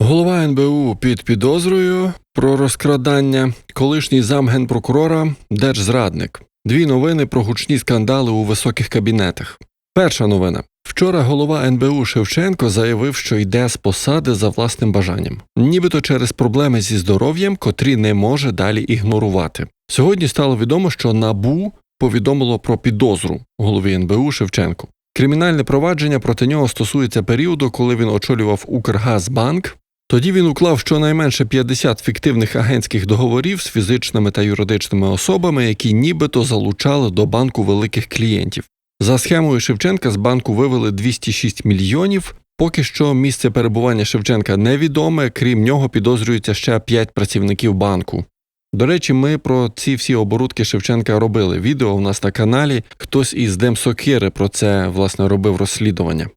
Голова НБУ під підозрою про розкрадання, колишній зам генпрокурора, держзрадник. Дві новини про гучні скандали у високих кабінетах. Перша новина. Вчора голова НБУ Шевченко заявив, що йде з посади за власним бажанням, нібито через проблеми зі здоров'ям, котрі не може далі ігнорувати. Сьогодні стало відомо, що НАБУ повідомило про підозру голові НБУ Шевченку. Кримінальне провадження проти нього стосується періоду, коли він очолював Укргазбанк. Тоді він уклав щонайменше 50 фіктивних агентських договорів з фізичними та юридичними особами, які нібито залучали до банку великих клієнтів. За схемою Шевченка з банку вивели 206 мільйонів. Поки що місце перебування Шевченка невідоме, крім нього підозрюється ще 5 працівників банку. До речі, ми про ці всі оборудки Шевченка робили. Відео у нас на каналі. Хтось із Демсокири про це власне робив розслідування.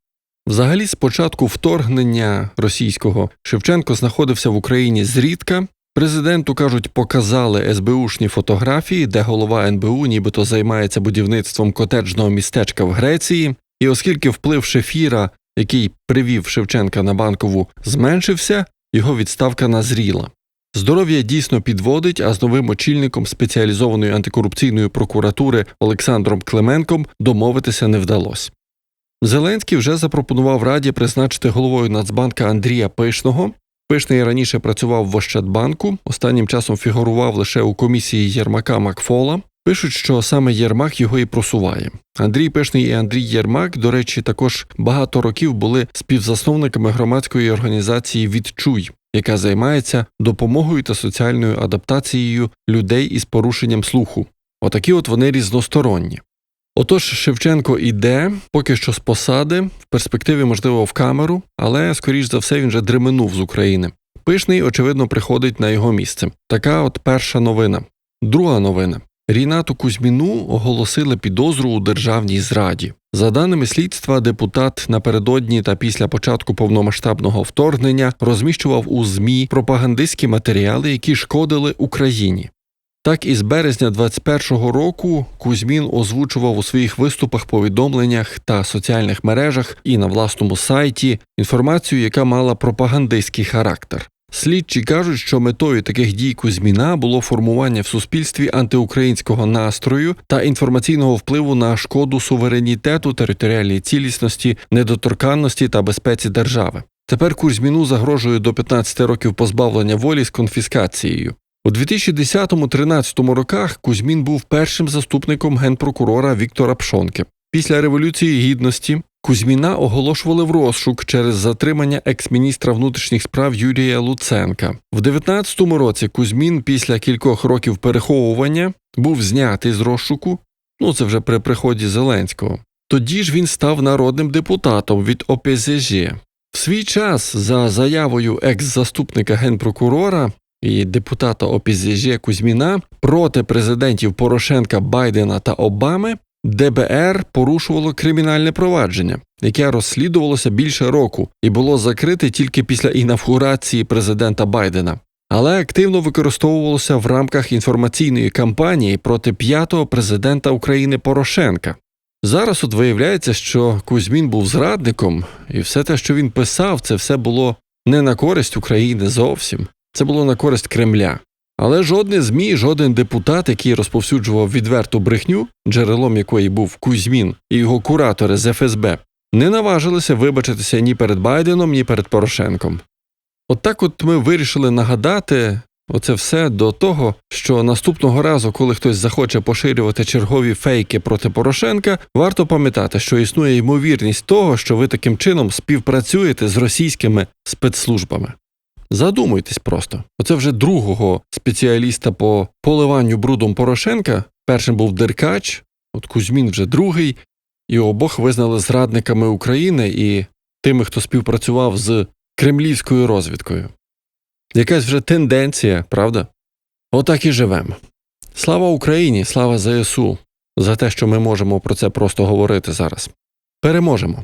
Взагалі, з початку вторгнення російського Шевченко знаходився в Україні зрідка. Президенту кажуть, показали СБУшні фотографії, де голова НБУ нібито займається будівництвом котеджного містечка в Греції. І оскільки вплив Шефіра, який привів Шевченка на банкову, зменшився, його відставка назріла. Здоров'я дійсно підводить, а з новим очільником спеціалізованої антикорупційної прокуратури Олександром Клименком домовитися не вдалося. Зеленський вже запропонував раді призначити головою Нацбанка Андрія Пишного. Пишний раніше працював в Ощадбанку, останнім часом фігурував лише у комісії Єрмака Макфола. Пишуть, що саме Єрмак його і просуває. Андрій Пишний і Андрій Єрмак, до речі, також багато років були співзасновниками громадської організації Відчуй, яка займається допомогою та соціальною адаптацією людей із порушенням слуху. Отакі от вони різносторонні. Отож, Шевченко іде поки що з посади, в перспективі, можливо, в камеру, але, скоріш за все, він вже дременув з України. Пишний, очевидно, приходить на його місце. Така от перша новина. Друга новина. Рінату Кузьміну оголосили підозру у державній зраді. За даними слідства, депутат напередодні та після початку повномасштабного вторгнення розміщував у ЗМІ пропагандистські матеріали, які шкодили Україні. Так, із березня 21-го року Кузьмін озвучував у своїх виступах, повідомленнях та соціальних мережах і на власному сайті інформацію, яка мала пропагандистський характер. Слідчі кажуть, що метою таких дій Кузьміна було формування в суспільстві антиукраїнського настрою та інформаційного впливу на шкоду суверенітету, територіальній цілісності, недоторканності та безпеці держави. Тепер Кузьміну загрожує до 15 років позбавлення волі з конфіскацією. У 2010-13 роках Кузьмін був першим заступником генпрокурора Віктора Пшонки. Після Революції Гідності Кузьміна оголошували в розшук через затримання екс-міністра внутрішніх справ Юрія Луценка. В 19-му році Кузьмін після кількох років переховування був знятий з розшуку. Ну це вже при приході Зеленського. Тоді ж він став народним депутатом від ОПЗЖ. В свій час за заявою екс-заступника генпрокурора і депутата ОПЗЖ Кузьміна проти президентів Порошенка, Байдена та Обами ДБР порушувало кримінальне провадження, яке розслідувалося більше року і було закрите тільки після інавгурації президента Байдена, але активно використовувалося в рамках інформаційної кампанії проти п'ятого президента України Порошенка. Зараз от виявляється, що Кузьмін був зрадником, і все те, що він писав, це все було не на користь України зовсім. Це було на користь Кремля. Але жодне ЗМІ, жоден депутат, який розповсюджував відверту брехню, джерелом якої був Кузьмін і його куратори з ФСБ, не наважилися вибачитися ні перед Байденом, ні перед Порошенком. От так от ми вирішили нагадати оце все до того, що наступного разу, коли хтось захоче поширювати чергові фейки проти Порошенка, варто пам'ятати, що існує ймовірність того, що ви таким чином співпрацюєте з російськими спецслужбами. Задумуйтесь просто. Оце вже другого спеціаліста по поливанню брудом Порошенка. Першим був Деркач, от Кузьмін вже другий, і обох визнали зрадниками України і тими, хто співпрацював з кремлівською розвідкою. Якась вже тенденція, правда? Отак і живемо. Слава Україні, слава ЗСУ за те, що ми можемо про це просто говорити зараз. Переможемо.